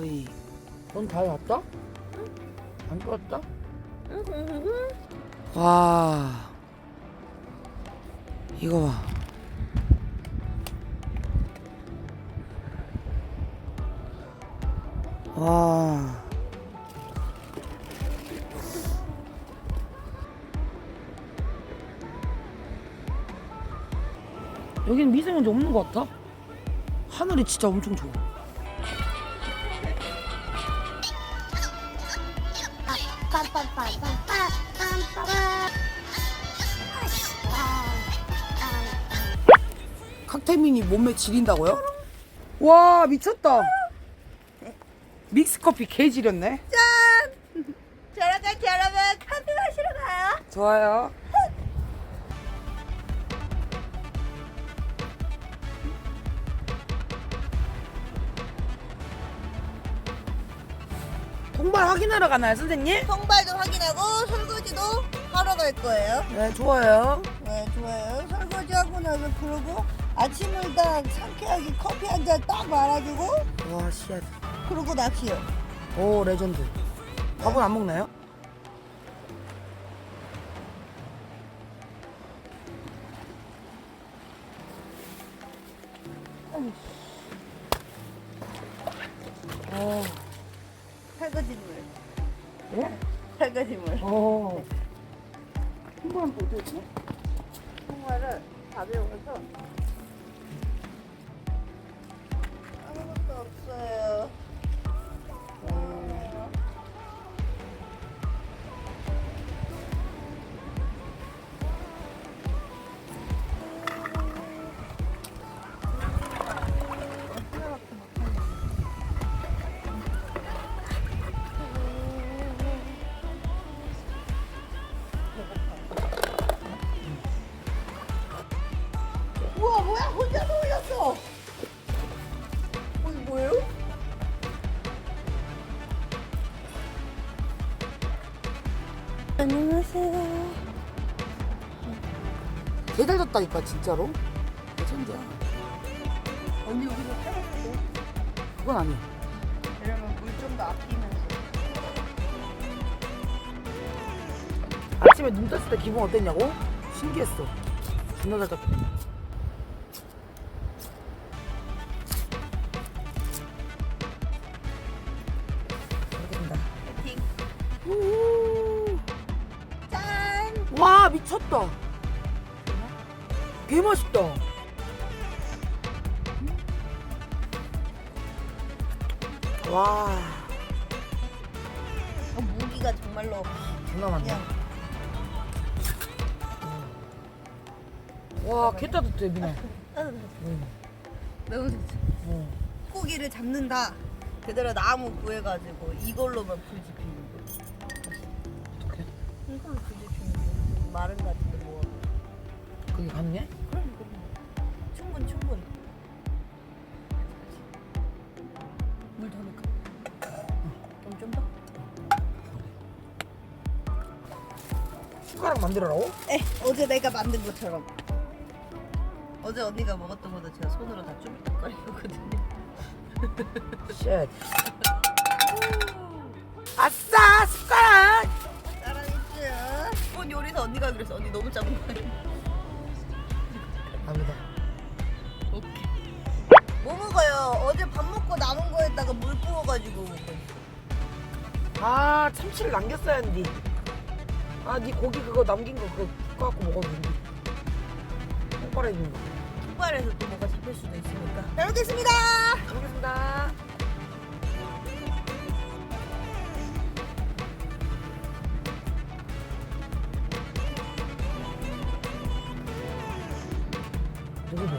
가위. 넌다 왔다? 안 좋았다? 와. 이거 봐. 와. 여기는 미세먼지 없는 것 같아. 하늘이 진짜 엄청 좋아. 칵테민이 몸매 지린다고요? 와 미쳤다. 믹스 커피 개 지렸네. 저랑 같이 여러분 카페 마시러 가요. 좋아요. 통발 확인하러 가나요, 선생님? 통발도 확인하고 설거지도 하러 갈 거예요. 네, 좋아요. 네, 좋아요. 설거지 하고 나서 그러고 아침을 딱 상쾌하게 커피 한 잔 딱 말아주고 와, 씨앗. 그러고 낚시요. 오, 레전드. 밥은 안 먹나요? 통발을 가벼워서 아무것도 없어요. 안녕하세요. 개달렸다니까, 진짜로. 레전드야. 언니 여기서 태웠어. 그건 아니야. 이러면 물 좀 더 아끼면서. 아침에 눈 떴을 때 기분 어땠냐고? 신기했어. 존나 잘 잡혔네. 개 맛있다. 와 어, 무기가 정말로 장난 아니야. 그냥 와 개 따뜻해 미나. 따뜻해. 응. 너무 좋지. 응. 고기를 잡는다. 그대로 나무 구해가지고 이걸로만 불 지피는 거. 어떡해? 이걸로 불 지피는 거. 마른 같은데 뭐. 그게 가능 숟가락 만들어라고? 에 어제 내가 만든 것처럼. 어제 언니가 먹었던 것도 제가 손으로 다 쭈물쭈물거리거든요. 쉣. 아싸 숟가락. 따라했죠. 이번 요리사 언니가 그랬어. 언니 너무 작은 거 아니야? 갑니다. 오케이. 뭐 먹어요? 어제 밥 먹고 남은 거에다가 물 부어가지고 먹고. 아 참치를 남겼어야 했는데. 아 네 고기 그거 남긴 거 그거 갖고 먹었는데. 똑바로 있는 거. 폭발해서 또 뭐가 잡힐 수도 있으니까. 잘 먹겠습니다. 잘 먹겠습니다. 누구죠?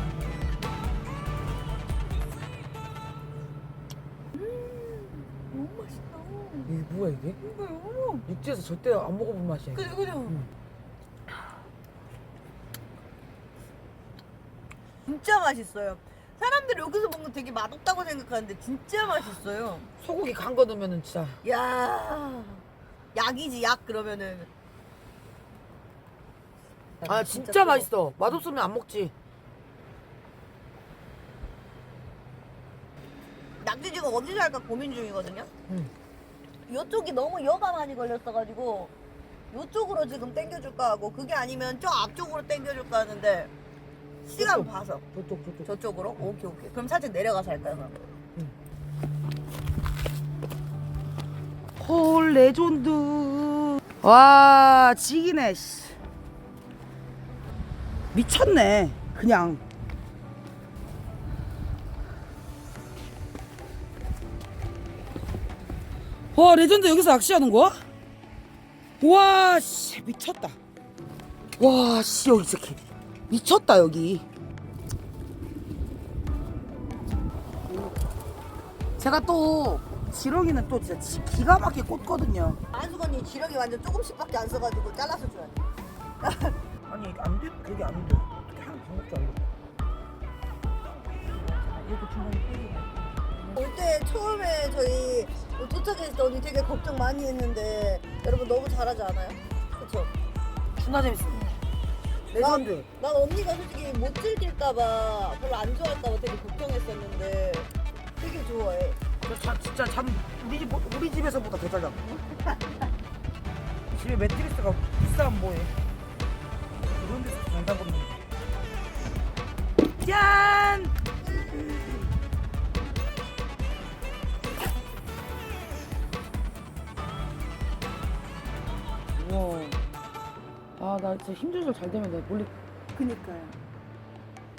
너무 맛있다. 이게 뭐야 이게? 이거요. 육지에서 절대 안 먹어본 맛이야. 그죠 그죠. 응. 진짜 맛있어요. 사람들이 여기서 먹는 거 되게 맛없다고 생각하는데 진짜 맛있어요. 소고기 간 거 넣으면은 진짜 야 약이지 약 그러면은. 아 진짜 맛있어. 맛없으면 안 먹지. 낚 낙지 지금 어디서 할까 고민 중이거든요. 응. 요쪽이 너무 여가 많이 걸렸어가지고 요쪽으로 지금 땡겨줄까 하고 그게 아니면 저 앞쪽으로 땡겨줄까 하는데 시간 저쪽. 봐서 저쪽 저쪽. 저쪽으로 오케이 오케이 그럼 살짝 내려가서 할까요 그럼? 헐 레전드. 와 지기네. 씨. 미쳤네. 그냥. 와 레전드 여기서 낚시하는 거야? 와 씨, 미쳤다. 와 씨, 여기 이렇게 미쳤다 여기. 제가 또 지렁이는 또 진짜 지- 기가 막히게 꽂거든요. 안수건이 지렁이 완전 조금씩밖에 안 써가지고 잘라서 줘야 돼. 아니 이게 안 돼? 그게 안 돼. 어떻게 하는 방법도 안 돼. 이렇게 중간에 끼리네. 올때 처음에 저희 도착했을 때 언니 되게 걱정 많이 했는데 여러분 너무 잘하지 않아요? 그쵸? 존나 재밌어. 레전드. 난 언니가 솔직히 못 즐길까봐 별로 안 좋아할까봐 되게 걱정했었는데 되게 좋아해. 저 자, 진짜 잠 우리 집 우리 집에서보다 더잘 잡고. 집에 매트리스가 비싸면 뭐해? 이런 데서 잘 잡거든요. 짠! 아, 나 진짜 힘 조절 잘 되면 내가 멀리, 그니까요.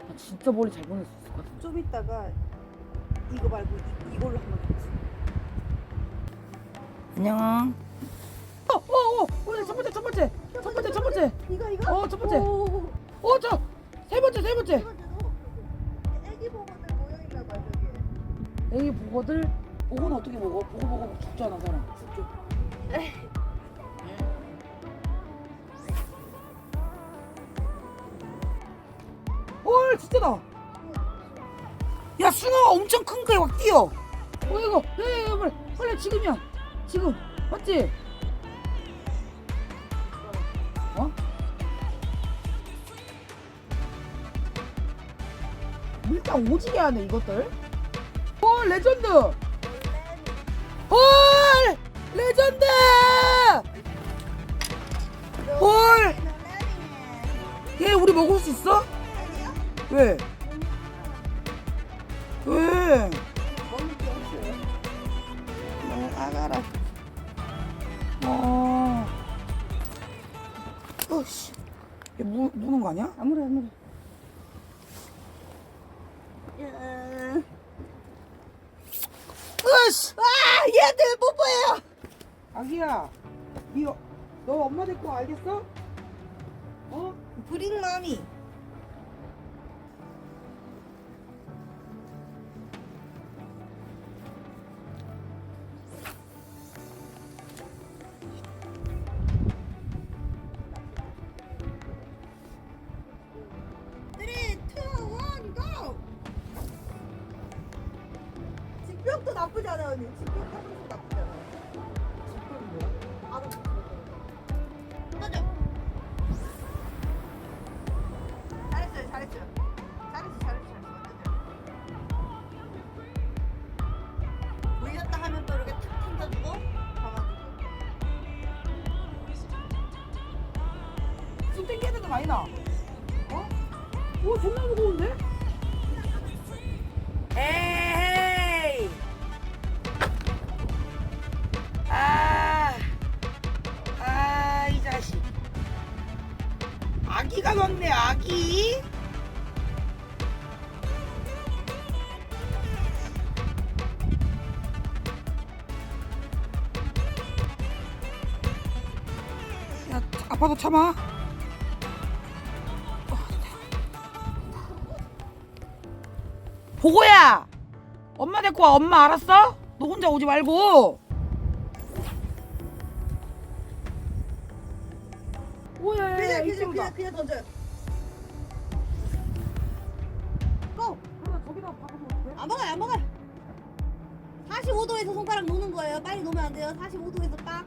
나 진짜 멀리 잘 보낼 수 있을 것 같아. 좀 이따가 이거 말고 이, 이걸로 한번 해보세요. 안녕. 어, 어, 어, 오늘 첫 번째, 첫 번째, 첫 번째, 첫 번째. 이거 이거? 어, 첫 번째. 오, 어, 저, 세 번째, 세 번째. 애기 보고들 모여있나 봐 저기. 애기 보고들, 보고는 어떻게 먹어? 보고 보고 죽잖아, 사람. 진짜다. 야, 숭어가 엄청 큰 거에 막 뛰어. 어, 이거, 야, 야, 야, 빨리, 빨리 지금이야. 지금, 맞지? 어? 밀당 오지게 하네, 이것들. 헐, 레전드! 헐! 레전드! 헐! 얘 우리 먹을 수 있어? 왜? 왜? 먹을 게 없어요. 어. 어. 어씨. 얘 무, 무는 거 아니야? 아무래, 아무래. 으씨! 아 얘들 뽀뽀해요. 아기야, 니, 어- 너 엄마 데리고 와, 알겠어? 어? 브링마미. 아파도 참아. 보고야! 엄마 데리고 와, 엄마 알았어? 너 혼자 오지 말고! 오야, 그냥, 그냥, 그냥, 그냥 던져요. 고! 저기다 박아서 어떡해? 안 먹어요, 안 먹어요. 45도에서 손가락 놓는 거예요. 빨리 놓으면 안 돼요. 45도에서 딱.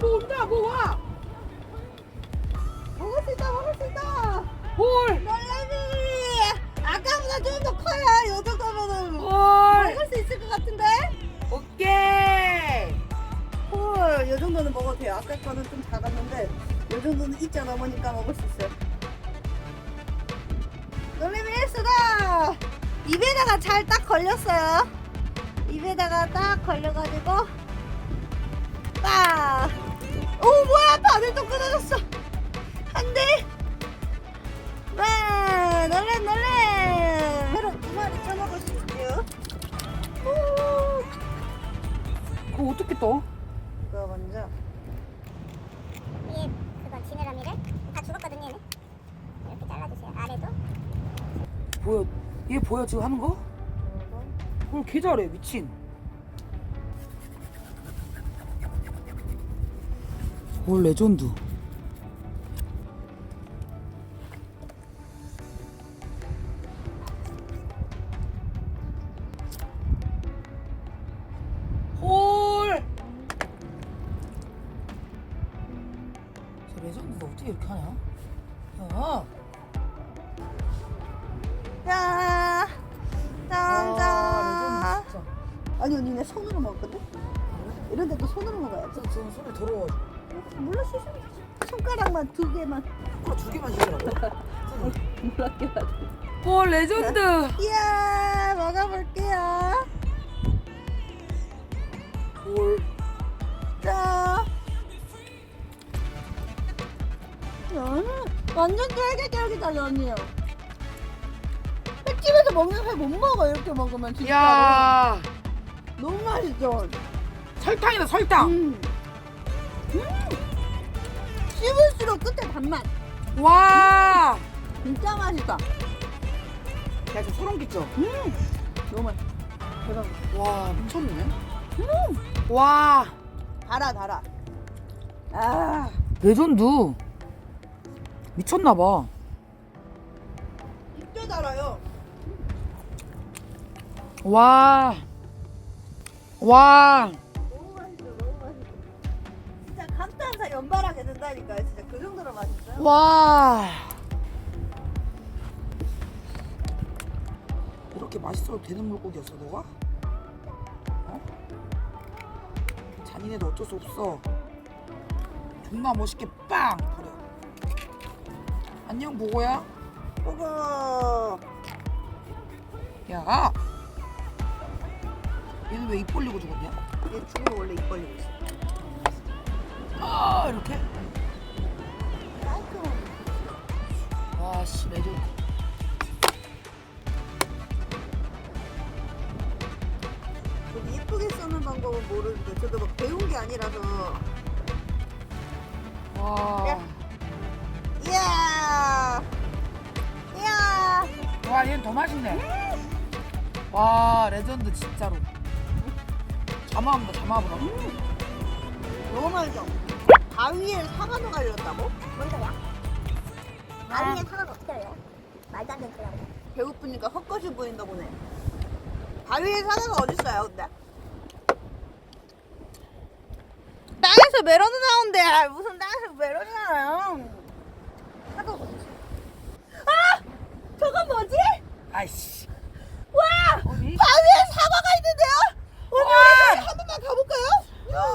뭐 온다 뭐 와. 먹을 수 있다 먹을 수 있다 홀. 놀래미 아까보다 좀 더 커요 요 정도면은 홀. 먹을 수 있을 것 같은데 오케이. 헐, 요 정도는 먹어도 돼요. 아까 거는 좀 작았는데, 요 정도는 입자 넘으니까 먹을 수 있어요. 놀래미 헬스다! 입에다가 잘 딱 걸렸어요. 입에다가 딱 걸려가지고, 빡! 오, 뭐야! 바늘 또 끊어졌어! 안 돼! 와! 놀래, 놀래! 회로 두 마리 쳐먹을 수 있죠? 오! 그거 어떻게 떠? 그거 먼저. 지느러미를 다 죽었거든요 얘는 이렇게 잘라주세요 아래도 보여. 얘 보여 지금 하는 거? 헐, 개 잘해 미친. 헐 레전드. 완전 쫄깃쫄깃하네, 언니요. 횟집에서 먹는 회 못 먹어, 이렇게 먹으면 진짜. 야 너무 맛있어. 설탕이다 설탕. 음. 음. 씹을수록 끝에 단맛. 와. 진짜 맛있다. 야 지금 소름 끼쳐. 음. 너무 맛있어. 대박. 와 미쳤네. 와 달아, 달아. 아. 레전드. 미쳤나 봐. 진짜 달아요. 와. 와. 너무 맛있어, 너무 맛있어. 진짜 감탄사 연발하게 된다니까요. 진짜 그 정도로 맛있어요. 와. 이렇게 맛있어도 되는 물고기였어 너가? 어? 잔인해도 어쩔 수 없어. 존나 멋있게 빵. 안녕 보고야. 보고. 야. 얘는 왜 입 벌리고 죽었냐? 얘 죽으면 원래 입 벌리고 있어. 아 이렇게. 깔끔하게. 와씨 레전드. 저도 예쁘게 쓰는 방법은 모르는데 저도 막 배운 게 아니라서. 와. 야. 이야. 이야. 와 얘는 더 맛있네. 와 레전드 진짜로. 자마보다 자마보다. 너무 맛있어. 바위에 사과도 갈렸다고? 뭔 소리야? 나중에 사과가 어떻게 해요? 말도 안 되는 소리하고 배고프니까 헛것이 보인다 보네. 바위에 사과가 어딨어요, 근데? 땅에서 메론이 나온대. 아, 무슨 땅에서 메론이 나요? 사과가 어딨어? 아! 저건 뭐지? 아이씨. 와! 어디? 바위에 사과가 있는데요? 오늘 와! 한 번만 가볼까요?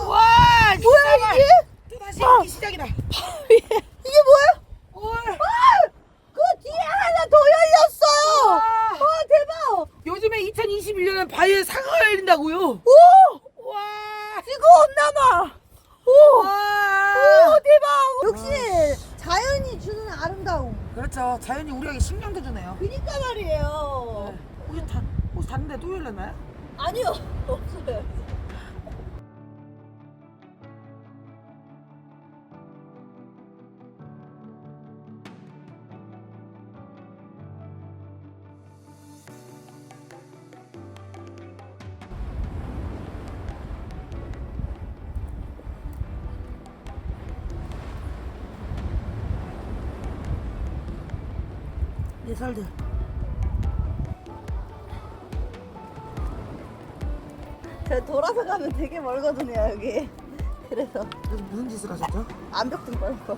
와. 뭐야, 이게? 또 다시 어. 시작이다. 바위에. 이게 뭐예요? 헐. 아! 그 뒤에 하나 더 열렸어요! 와. 와, 대박! 요즘에 2021년엔 바위에 사과가 열린다고요. 오! 와. 지구 온난화! 오! 와. 오, 대박! 역시 자연이 주는 아름다움. 그렇죠. 자연이 우리에게 신경도 주네요. 그니까 말이에요. 네. 혹시 다 혹시 닿는데 또 열렸나요? 아니요, 없어요. 내 살들. 저 돌아서 가면 되게 멀거든요, 여기. 그래서 그래서 무슨 짓을 하셨죠? 암벽 등 걸고.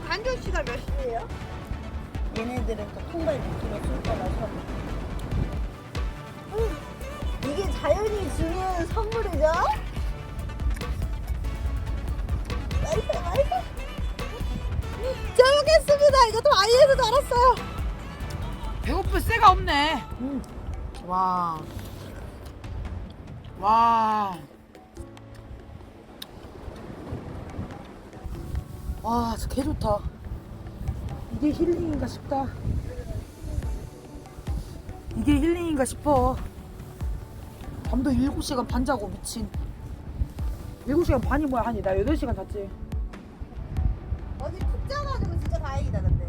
여수 간절 씨가 몇 시예요? 얘네들은 또 통발 느낌의 술 거라서. 음, 이게 자연이 주는 선물이죠? 맛있어, 맛있어. 음, 잘 먹겠습니다. 이것도 아이에서 달았어요. 배고플 새가 없네. 와. 와. 와, 진짜 개 좋다. 이게 힐링인가 싶다. 이게 힐링인가 싶어. 밤도 7시간 반 자고 미친. 7시간 반이 뭐야, 한이. 나 8시간 잤지. 어디 푹 자가지고 진짜 다행이다, 근데.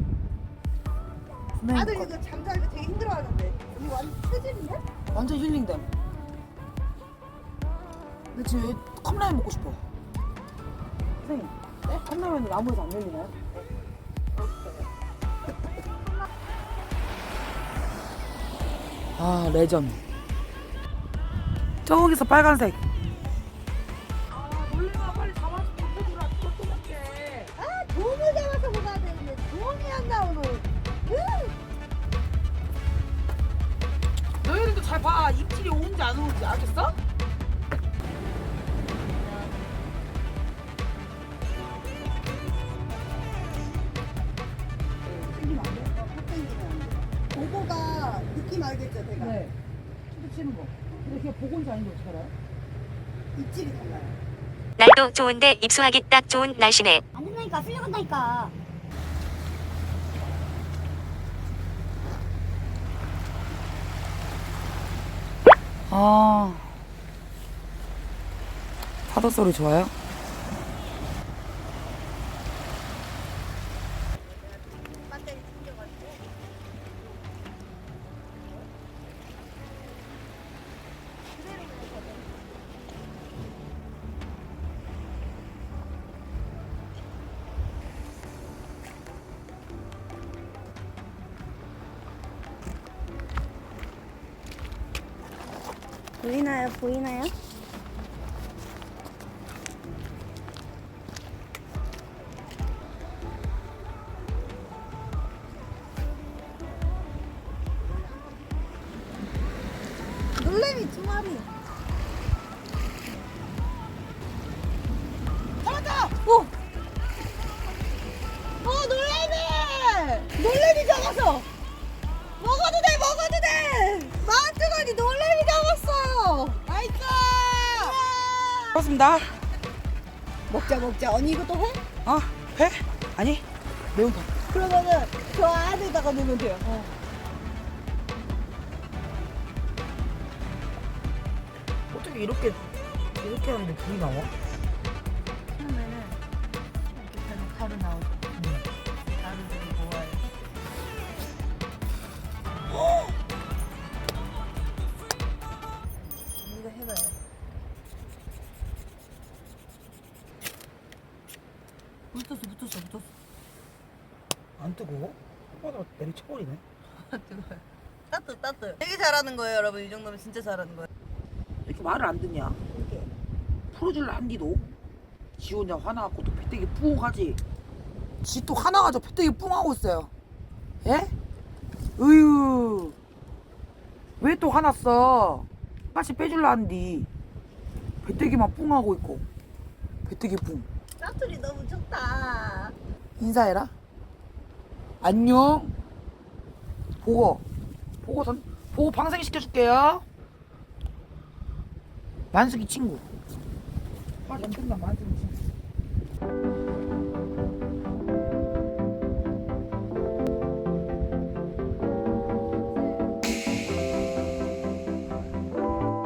그러니까. 이거 잠자기 되게 힘들어하는데. 우리 완전 체질인데? 완전 힐링됨. 근데 지금 컵라면 먹고 싶어. 선생님, 네? 컵라면은 나무에서 안 열리나요? 아, 레전. 저기서 빨간색. 아, 놀래라 빨리 잡아서 해주라. 그것도 먹게. 아, 돈을 잡아서 먹어야 되는데 돈이 안 나오노. 으! 너희들도 잘 봐. 입질이 오는지 안 오는지 알겠어? 어떻게 알아요? 입질이 달라요. 날도 좋은데 입수하기 딱 좋은 날씨네. 안 된다니까 쓸려간다니까 아. 파도 소리 좋아요? 놀래미 두 마리. 잡았다! 오! 어, 놀래미! 놀래미 잡았어! 먹어도 돼, 먹어도 돼! 마트가니 놀래미 잡았어요! 나이스! 고맙습니다. 먹자, 먹자. 언니 이것도 해? 어? 회? 아니, 매운탕. 그러면은 저 안에다가 넣으면 돼요. 어 이렇게, 이렇게 하는데 불이 나와? 처음에는 이렇게 하면 가루 나오죠. 가루들이 모아요. 언니가 해봐요. 붙었어, 붙었어, 붙었어. 안 뜨거워? 오빠가 내리 쳐버리네. 따뜻 따뜻. 되게 잘하는 거예요, 여러분. 이 정도면 진짜 잘하는 거예요. 이렇게 말을 안 듣냐? 이렇게. 풀어줄라 한디도? 지 혼자 화나갖고 또 배때기 뿡 하지. 지 또 화나가지고 배때기 뿡 하고 있어요. 예? 으유. 왜 또 화났어? 다시 빼줄라 한디. 배때기만 뿡 하고 있고. 배때기 뿡. 사투리 너무 좋다. 인사해라. 안녕. 보고. 보고 선 보고 방생 시켜줄게요 만숙이 친구. 화좀 끝나 만숙이 친구